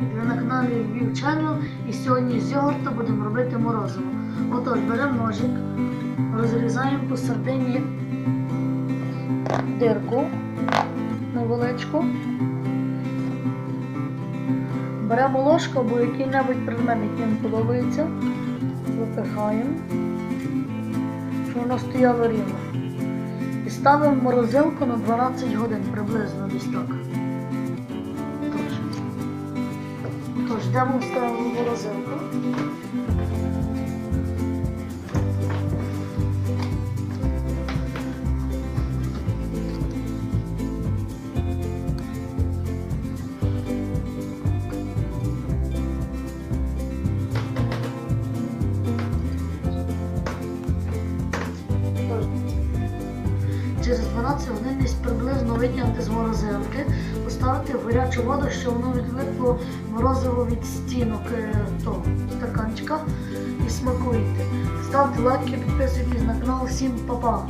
Ви на каналі Львів Channel і сьогодні з йогурту будемо робити морозиво. Отож, беремо ножик, розрізаємо посередині дирку невеличку. Беремо ложку або який-небудь предмет, який нам подобається, випихаємо, щоб воно стояло рівно. І ставимо морозилку на 12 годин приблизно десь так. Тож, йдемо ставимо Через 12 годин десь приблизно витягнути з морозилки, поставити гарячу воду, щоб воно відлипло морозиво від стінок е, того стаканчика і смакуйте. Ставте лайки, підписуйтесь на канал. Всім па-па!